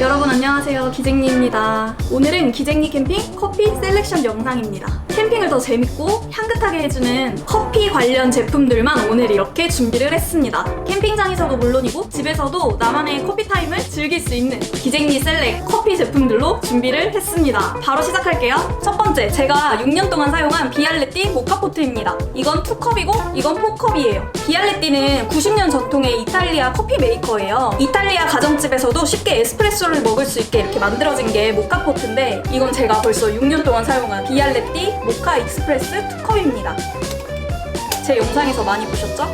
여러분 안녕하세요. 기쟁리입니다. 오늘은 기쟁리 캠핑 커피 셀렉션 영상입니다. 캠핑을 더 재밌고 향긋하게 해주는 커피 관련 제품들만 오늘 이렇게 준비를 했습니다. 캠핑장에서도 물론이고 집에서도 나만의 커피 타임을 즐길 수 있는 기쟁리 셀렉 커피 제품들로 준비를 했습니다. 바로 시작할게요. 첫 번째 제가 6년 동안 사용한 비알레띠 모카포트입니다. 이건 2컵이고 이건 4컵이에요. 비알레띠는 90년 전통의 이탈리아 커피 메이커예요. 이탈리아 가정집에서도 쉽게 에스프레소 를 먹을 수 있게 이렇게 만들어진 게 모카 포트인데 이건 제가 벌써 6년 동안 사용한 비알레띠 모카 익스프레스 2컵입니다 제 영상에서 많이 보셨죠?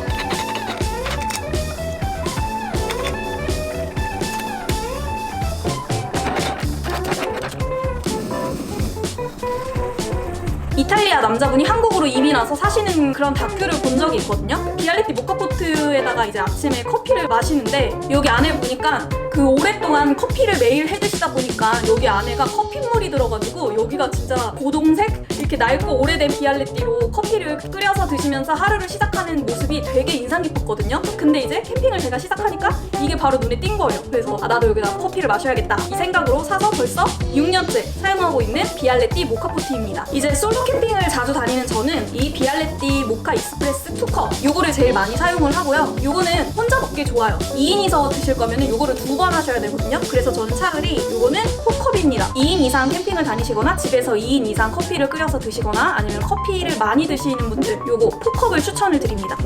이탈리아 남자분이 한국으로 이민 와서 사시는 그런 다큐를 본 적이 있거든요. 비알레티 모카포트에다가 이제 아침에 커피를 마시는데 여기 안에 보니까 그 오랫동안 커피를 매일 해 드시다 보니까 여기 안에가 커피물이 들어가지고 여기가 진짜 고동색 이렇게 낡고 오래된 비알레티로 커피를 끓여서 드시면서 하루를 시작하는 모습이 되게 인상 깊었거든요. 근데 이제 캠핑을 제가 시작하니까 이게 바로 눈에 띈 거예요. 그래서 아, 나도 여기다 커피를 마셔야겠다 이 생각으로 사서 벌써 6년째 사용하고 있는 비알레띠 모카포트입니다. 이제 솔로 캠핑을 자주 다니는 저는 이 비알레띠 모카 익스프레스 2컵 요거를 제일 많이 사용을 하고요. 요거는 혼자 먹기 좋아요. 2인이서 드실 거면은 요거를 두번 하셔야 되거든요. 그래서 저는 차라리 요거는 4컵입니다. 2인 이상 캠핑을 다니시거나 집에서 2인 이상 커피를 끓여서 드시거나 아니면 커피를 많이 드시는 분들 요거 4컵을 추천을 드립니다.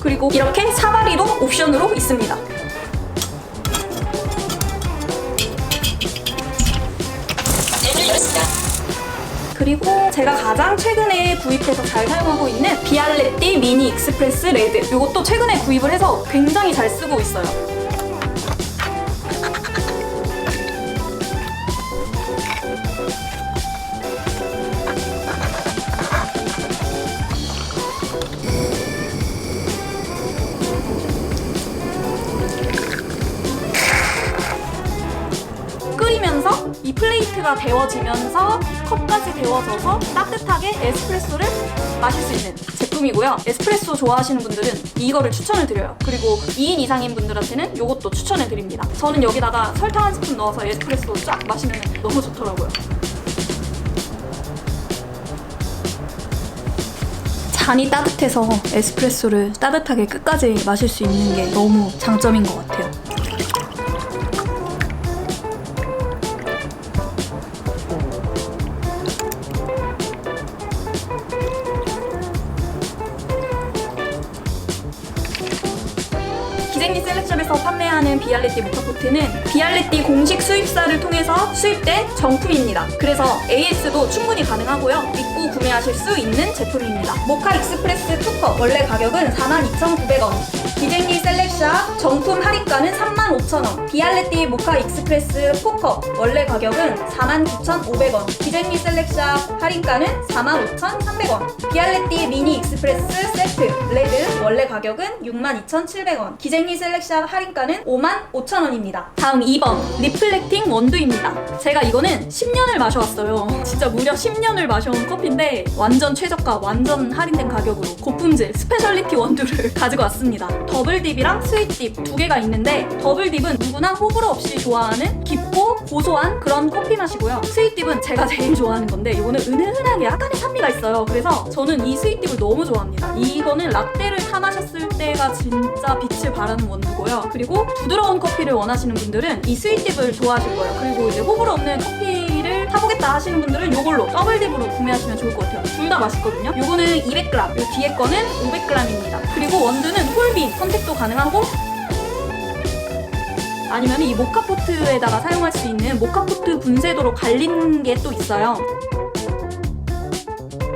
그리고 이렇게 사다리도 옵션으로 있습니다. 그리고 제가 가장 최근에 구입해서 잘 사용하고 있는 비알레띠 미니 익스프레스 레드 이것도 최근에 구입을 해서 굉장히 잘 쓰고 있어요. 플레이트가 데워지면서 컵까지 데워져서 따뜻하게 에스프레소를 마실 수 있는 제품이고요. 에스프레소 좋아하시는 분들은 이거를 추천을 드려요. 그리고 2인 이상인 분들한테는 이것도 추천을 드립니다. 저는 여기다가 설탕 한 스푼 넣어서 에스프레소 쫙 마시면 너무 좋더라고요. 잔이 따뜻해서 에스프레소를 따뜻하게 끝까지 마실 수 있는 게 너무 장점인 것 같아요. 기생리 셀렉션에서 판매하는 비알레띠 모카포트는 비알레띠 공식 수입사를 통해서 수입된 정품입니다. 그래서 AS도 충분히 가능하고요. 믿고 구매하실 수 있는 제품입니다. 모카 익스프레스 2컵 원래 가격은 42,900원. 정품 할인가는 35,000원. 비알레띠 모카 익스프레스 4컵 원래 가격은 49,500원. 기쟁리 셀렉션 할인가는 45,300원. 비알레띠 미니 익스프레스 세트 레드 원래 가격은 62,700원. 기쟁리 셀렉션 할인가는 55,000원입니다. 다음 2번 리플렉팅 원두입니다. 제가 이거는 10년을 마셔왔어요. 진짜 무려 10년을 마셔온 커피인데 완전 최저가, 완전 할인된 가격으로 고품질 스페셜리티 원두를 가지고 왔습니다. 더블딥이랑 스윗딥 두 개가 있는데 더블 딥은 누구나 호불호 없이 좋아하는 깊고 고소한 그런 커피 맛이고요. 스윗 딥은 제가 제일 좋아하는 건데 이거는 은은하게 약간의 산미가 있어요. 그래서 저는 이 스윗 딥을 너무 좋아합니다. 이거는 라떼를 타 마셨을 때가 진짜 빛을 발하는 원두고요. 그리고 부드러운 커피를 원하시는 분들은 이 스윗 딥을 좋아하실 거예요. 그리고 이제 호불호 없는 커피를 타보겠다 하시는 분들은 이걸로 더블 딥으로 구매하시면 좋을 것 같아요. 둘 다 맛있거든요. 이거는 200g, 이 뒤에 거는 500g입니다. 그리고 원두는 홀빈 선택도 가능하고 아니면 이 모카포트에다가 사용할 수 있는 모카포트 분쇄도로 갈린 게 또 있어요.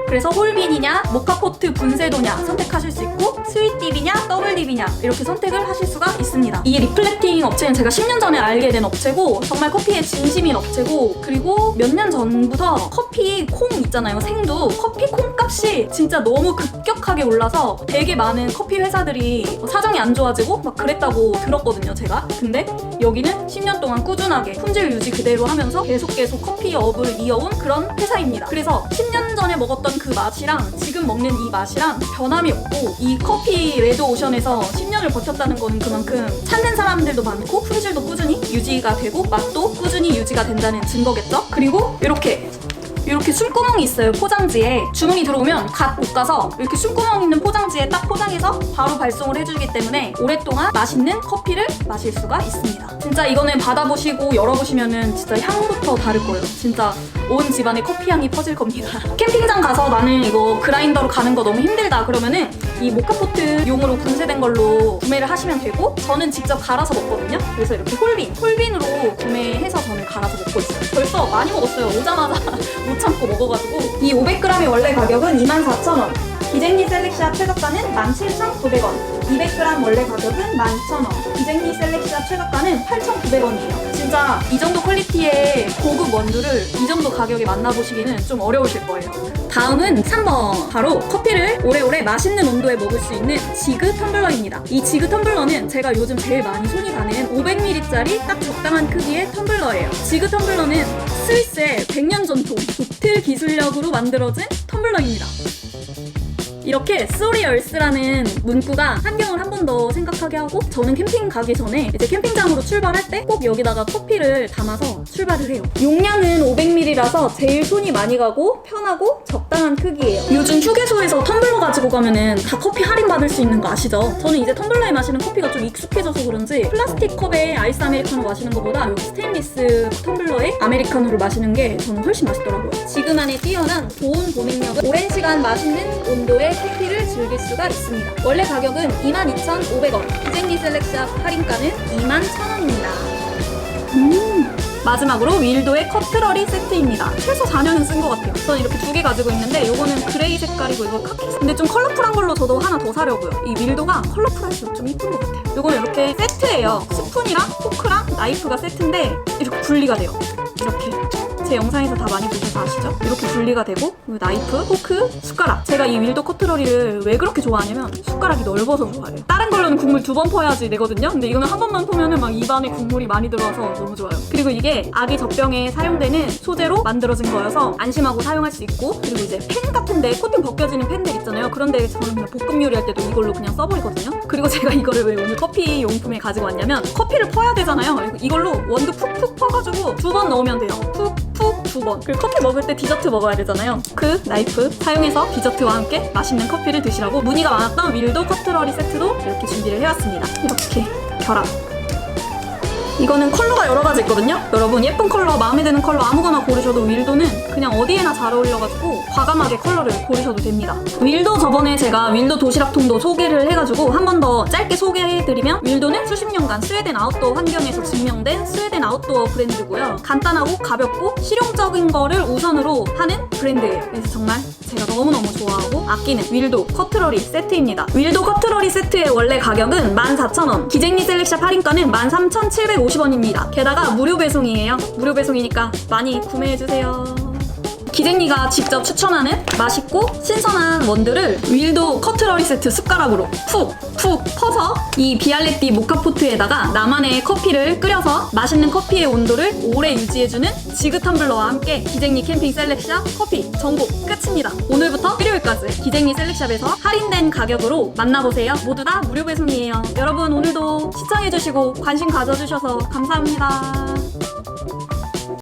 그래서 홀빈이냐 모카포트 분쇄도냐 선택하실 수 있고 스윗딥이냐 더블딥이냐 이렇게 선택을 하실 수가 있습니다. 이 리플렉팅 업체는 제가 10년 전에 알게 된 업체고 정말 커피에 진심인 업체고 그리고 몇 년 전부터 커피 콩 있잖아요 생두. 커피 콩 값이 진짜 너무 급격하게 올라서 되게 많은 커피 회사들이 사정이 안 좋아지고 막 그랬다고 들었거든요 제가. 근데 여기는 10년 동안 꾸준하게 품질 유지 그대로 하면서 계속 계속 커피업을 이어온 그런 회사입니다. 그래서 10년 전에 먹었던 그 맛이랑 지금 먹는 이 맛이랑 변함이 없고 이 커피 레드 오션에서 10년을 버텼다는 거는 그만큼 찾는 사람들도 많고 품질도 꾸준히 유지가 되고 맛도 꾸준히 유지가 된다는 증거겠죠? 그리고 이렇게 이렇게 숨구멍이 있어요 포장지에. 주문이 들어오면 갓 볶아서 이렇게 숨구멍 있는 포장지에 딱 포장해서 바로 발송을 해주기 때문에 오랫동안 맛있는 커피를 마실 수가 있습니다. 진짜 이거는 받아보시고 열어보시면은 진짜 향부터 다를 거예요. 진짜 온 집안에 커피 향이 퍼질 겁니다. 캠핑장 가서 나는 이거 그라인더로 가는 거 너무 힘들다 그러면은 이 모카포트 용으로 분쇄된 걸로 구매를 하시면 되고 저는 직접 갈아서 먹거든요. 그래서 이렇게 홀빈 홀빈으로 구매해서 저는 갈아서 먹고 있어요. 벌써 많이 먹었어요. 오자마자 못 참고 먹어가지고. 이 500g의 원래 가격은 24,000원 기쟁리 셀렉시아 최저가는 17,900원 200g 원래 가격은 12,000원. 기쟁리 셀렉시아 최저가는 8,900원이에요. 진짜 이 정도 퀄리티의 고급 원두를 이 정도 가격에 만나보시기는 좀 어려우실 거예요. 다음은 3번. 바로 커피를 오래오래 맛있는 온도에 먹을 수 있는 지그 텀블러입니다. 이 지그 텀블러는 제가 요즘 제일 많이 손이 가는 500ml짜리 딱 적당한 크기의 텀블러예요. 지그 텀블러는 스위스의 100년 전통 도틀 기술력으로 만들어진 텀블러입니다 이렇게 소리얼스라는 문구가 환경을 한번더 생각하게 하고 저는 캠핑 가기 전에 이제 캠핑장으로 출발할 때 꼭 여기다가 커피를 담아서 출발을 해요. 용량은 500ml라서 제일 손이 많이 가고 편하고 적당한 크기예요. 요즘 휴게소에서 텀블러 가지고 가면은 다 커피 할인 받을 수 있는 거 아시죠? 저는 이제 텀블러에 마시는 커피가 좀 익숙해져서 그런지 플라스틱 컵에 아이스 아메리카노 마시는 것보다 스테인리스 텀블러에 아메리카노를 마시는 게 저는 훨씬 맛있더라고요. 지금만의 뛰어난 고온 보냉력은 오랜 시간 맛있는 온도의 커피를 즐길 수가 있습니다. 원래 가격은 22,500원, 기쟁리 셀렉샵 할인가는 21,000원입니다. 음. 마지막으로 윌도의 커트러리 세트입니다. 최소 4년은 쓴 것 같아요. 저는 이렇게 두 개 가지고 있는데 이거는 그레이 색깔이고 이거 카키. 근데 좀 컬러풀한 걸로 저도 하나 더 사려고요. 이 윌도가 컬러풀할수록 좀 이쁜 것 같아요. 이거는 이렇게 세트예요. 스푼이랑 포크랑 나이프가 세트인데 이렇게 분리가 돼요. 이렇게. 제 영상에서 다 많이 보셔서 아시죠? 이렇게 분리가 되고 나이프, 포크, 숟가락. 제가 이 윌도 커트러리를 왜 그렇게 좋아하냐면 숟가락이 넓어서 좋아해요. 다른 걸로는 국물 두 번 퍼야지 되거든요. 근데 이거는 한 번만 퍼면은 막 입안에 국물이 많이 들어와서 너무 좋아요. 그리고 이게 아기 젖병에 사용되는 소재로 만들어진 거여서 안심하고 사용할 수 있고 그리고 이제 팬 같은데 코팅 벗겨지는 팬들 있잖아요. 그런데 저는 그냥 볶음 요리할 때도 이걸로 그냥 써버리거든요. 그리고 제가 이거를 왜 오늘 커피 용품에 가지고 왔냐면 커피를 퍼야 되잖아요. 이걸로 원두 푹푹 퍼가지고 두 번 넣으면 돼요. 푹 푹두 번. 그리고 커피 먹을 때 디저트 먹어야 되잖아요. 그 나이프 사용해서 디저트와 함께 맛있는 커피를 드시라고 문의가 많았던 윌도 커트러리 세트도 이렇게 준비를 해왔습니다. 이렇게 결합. 이거는 컬러가 여러 가지 있거든요. 여러분 예쁜 컬러, 마음에 드는 컬러 아무거나 고르셔도 윌도는 그냥 어디에나 잘 어울려가지고 과감하게 컬러를 고르셔도 됩니다. 윌도 저번에 제가 윌도 도시락통도 소개를 해가지고 한 번 더 짧게 소개해드리면 윌도는 수십 년간 스웨덴 아웃도어 환경에서 증명된 스웨덴 아웃도어 브랜드고요. 간단하고 가볍고 실용적인 거를 우선으로 하는 브랜드예요. 그래서 정말 제가 너무너무 좋아하고 아끼는 윌도 커트러리 세트입니다. 윌도 커트러리 세트의 원래 가격은 14,000원, 기쟁리 셀렉샵 할인가는 13,750원 입니다. 게다가 무료 배송이에요. 무료 배송이니까 많이 구매해주세요. 기쟁이가 직접 추천하는 맛있고 신선한 원두를 윌도 커트러리 세트 숟가락으로 푹푹 퍼서 이 비알레띠 모카포트에다가 나만의 커피를 끓여서 맛있는 커피의 온도를 오래 유지해주는 지그 텀블러와 함께 기쟁이 캠핑 셀렉샵 커피 전국 끝입니다. 오늘부터 일요일까지 기쟁이 셀렉샵에서 할인된 가격으로 만나보세요. 모두 다 무료 배송이에요. 여러분 오늘도 시청해주시고 관심 가져주셔서 감사합니다.